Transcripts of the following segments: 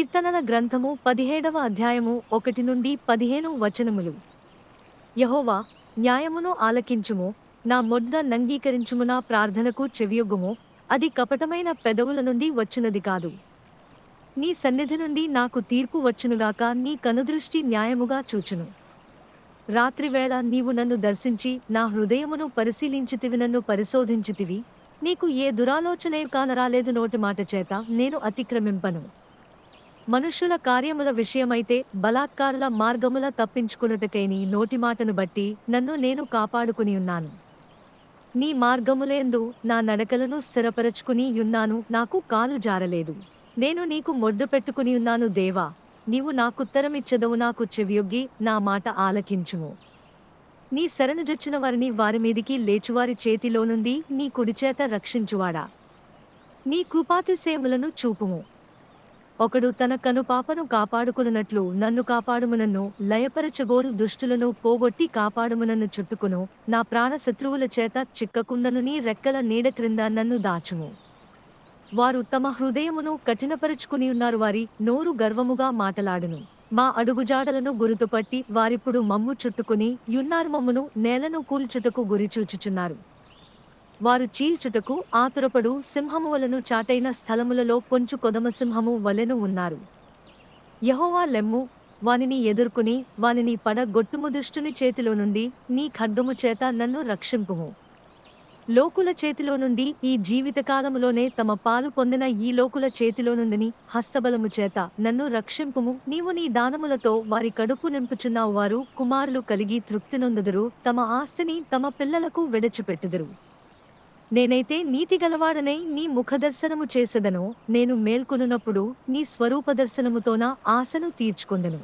కీర్తనల గ్రంథము పదిహేడవ అధ్యాయము ఒకటి నుండి పదిహేను వచనములు. యహోవా న్యాయమును ఆలకించుము నా మొడ్డ నంగీకరించుము నా ప్రార్థనకు చెవియొగ్గుము అది కపటమైన పెదవుల నుండి వచ్చినది కాదు. నీ సన్నిధి నుండి నాకు తీర్పు వచ్చునుగాక నీ కనుదృష్టి న్యాయముగా చూచును. రాత్రివేళ నీవు నన్ను దర్శించి నా హృదయమును పరిశీలించితివి నన్ను పరిశోధించితివి. నీకు ఏ దురాలోచనే కానరాలేదు నోటి మాట చేత నేను అతిక్రమింపను. మనుష్యుల కార్యముల విషయమైతే బలాత్కారుల మార్గముల తప్పించుకునుటకై నీ నోటి మాటను బట్టి నన్ను నేను కాపాడుకుని ఉన్నాను. నీ మార్గములేందు నా నడకలను స్థిరపరచుకుని ఉన్నాను నాకు కాలు జారలేదు. నేను నీకు మొడ్డు పెట్టుకుని ఉన్నాను దేవా నీవు నాకుత్తరమిచ్చదవు నాకు చెవియొగ్గి నా మాట ఆలకించుము. నీ శరణుజొచ్చిన వారిని వారి మీదికి లేచువారి చేతిలో నుండి నీ కుడిచేత రక్షించువాడా. నీ కృపాతిశయములను చూపుము. ఒకడు తన కనుపాపను కాపాడుకునున్నట్లు నన్ను కాపాడుమునన్ను లయపరచగోరు దుష్టులను పోగొట్టి కాపాడుమునన్ను చుట్టుకును. నా ప్రాణ శత్రువుల చేత చిక్కకుండను నీ రెక్కల నీడ క్రింద నన్ను దాచుము. వారు తమ హృదయమును కఠినపరుచుకుని ఉన్నారు. వారి నోరు గర్వముగా మాటలాడును. మా అడుగుజాడలను గురుతుపట్టి వారిప్పుడు మమ్ము చుట్టుకుని యున్నారు మమ్మును నేలను కూల్చుటకు గురిచూచుచున్నారు వారు చీల్చుటకు ఆతురపడు సింహము వలను చాటైన స్థలములలో కొంచు కొదమసింహము వలెను ఉన్నారు. యహోవా లెమ్ము వానిని ఎదుర్కొని వానిని పడగొట్టుము దుష్టుని చేతిలో నుండి నీ ఖడ్గము చేత నన్ను రక్షింపుము. లోకుల చేతిలో నుండి ఈ జీవితకాలములోనే తమ పాలు పొందిన ఈ లోకుల చేతిలో నుండిని హస్తబలము చేత నన్ను రక్షింపుము. నీవు నీ దానములతో వారి కడుపు నింపుచున్నావు వారు కుమారులు కలిగి తృప్తి నొందుదురు. తమ ఆస్తిని తమ పిల్లలకు విడచిపెట్టుదురు. నేనైతే నీతి గలవాడనై నీ ముఖదర్శనము చేసెదను. నేను మేల్కొనున్నప్పుడు నీ స్వరూపదర్శనముతోన ఆశను తీర్చుకుందను.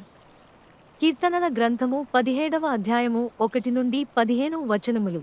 కీర్తనల గ్రంథము పదిహేడవ అధ్యాయము ఒకటి నుండి పదిహేను వచనములు.